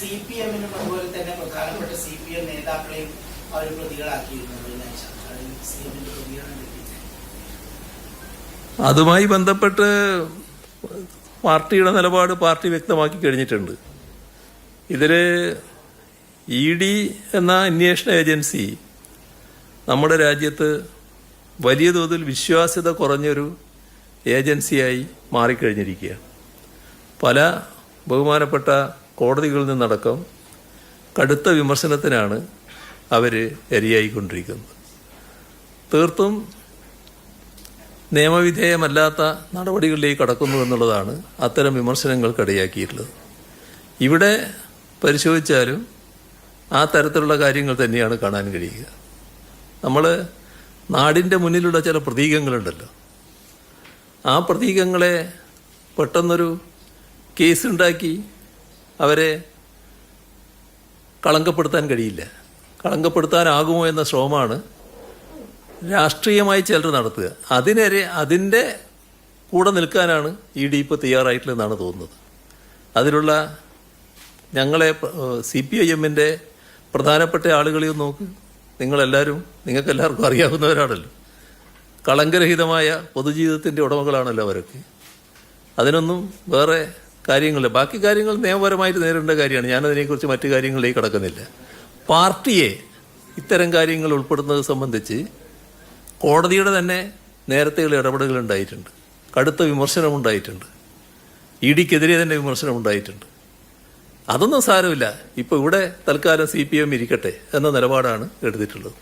C P എമ്മിനും അതുപോലെ തന്നെ പ്രധാനപ്പെട്ട സി പി എം നേതാക്കളെയും അവർ പ്രതികളാക്കിയിരുന്നു അതുമായി ബന്ധപ്പെട്ട് പാർട്ടിയുടെ നിലപാട് പാർട്ടി വ്യക്തമാക്കി കഴിഞ്ഞിട്ടുണ്ട്. ഇതിൽ ഇ ഡി എന്ന അന്വേഷണ ഏജൻസി നമ്മുടെ രാജ്യത്ത് വലിയ തോതിൽ വിശ്വാസ്യത കുറഞ്ഞൊരു ഏജൻസിയായി മാറിക്കഴിഞ്ഞിരിക്കുകയാണ്. പല ബഹുമാനപ്പെട്ട കോടതികളിൽ നിന്നടക്കം കടുത്ത വിമർശനത്തിനാണ് അവർ ഇരയായിക്കൊണ്ടിരിക്കുന്നത്. തീർത്തും നിയമവിധേയമല്ലാത്ത നടപടികളിലേക്ക് കടക്കുന്നു എന്നുള്ളതാണ് അത്തരം വിമർശനങ്ങൾക്കിടയാക്കിയിട്ടുള്ളത് ഇവിടെ പരിശോധിച്ചാലും ആ തരത്തിലുള്ള കാര്യങ്ങൾ തന്നെയാണ് കാണാൻ കഴിയുക. നമ്മൾ നാടിന്റെ മുന്നിലുള്ള ചില പ്രതീകങ്ങളുണ്ടല്ലോ. ആ പ്രതീകങ്ങളെ പെട്ടെന്നൊരു കേസുണ്ടാക്കി അവരെ കളങ്കപ്പെടുത്താൻ കഴിയില്ല. കളങ്കപ്പെടുത്താനാകുമോ എന്ന ശ്രമമാണ് രാഷ്ട്രീയമായി ചിലർ നടത്തുക. അതിനെതിരെ അതിന്റെ കൂടെ നിൽക്കാനാണ് ഇ ഡി ഇപ്പോൾ തയ്യാറായിട്ടില്ലെന്നാണ് തോന്നുന്നത്. അതിലുള്ള ഞങ്ങളെ സി പി ഐ എമ്മിന്റെ പ്രധാനപ്പെട്ട ആളുകളെയും നോക്ക്. നിങ്ങളെല്ലാവരും നിങ്ങൾക്ക് എല്ലാവർക്കും അറിയാവുന്നവരാണല്ലോ. കളങ്കരഹിതമായ പൊതുജീവിതത്തിന്റെ ഉടമകളാണല്ലോ അവരൊക്കെ. അതിനൊന്നും വേറെ കാര്യങ്ങളില്ല ബാക്കി കാര്യങ്ങൾ നിയമപരമായിട്ട് നേരിടേണ്ട കാര്യമാണ്. ഞാനതിനെക്കുറിച്ച് മറ്റു കാര്യങ്ങളിലേക്ക് കടക്കുന്നില്ല. പാർട്ടിയെ ഇത്തരം കാര്യങ്ങൾ ഉൾപ്പെടുന്നത് സംബന്ധിച്ച് കോടതിയുടെ തന്നെ നേരത്തെയുള്ള ഇടപെടലുകൾ ഉണ്ടായിട്ടുണ്ട്. കടുത്ത വിമർശനമുണ്ടായിട്ടുണ്ട് ഇ ഡിക്കെതിരെ തന്നെ വിമർശനം ഉണ്ടായിട്ടുണ്ട്. അതൊന്നും സാരമില്ല. ഇപ്പോൾ ഇവിടെ തൽക്കാലം സി പി എം ഇരിക്കട്ടെ എന്ന നിലപാടാണ് എടുത്തിട്ടുള്ളത്.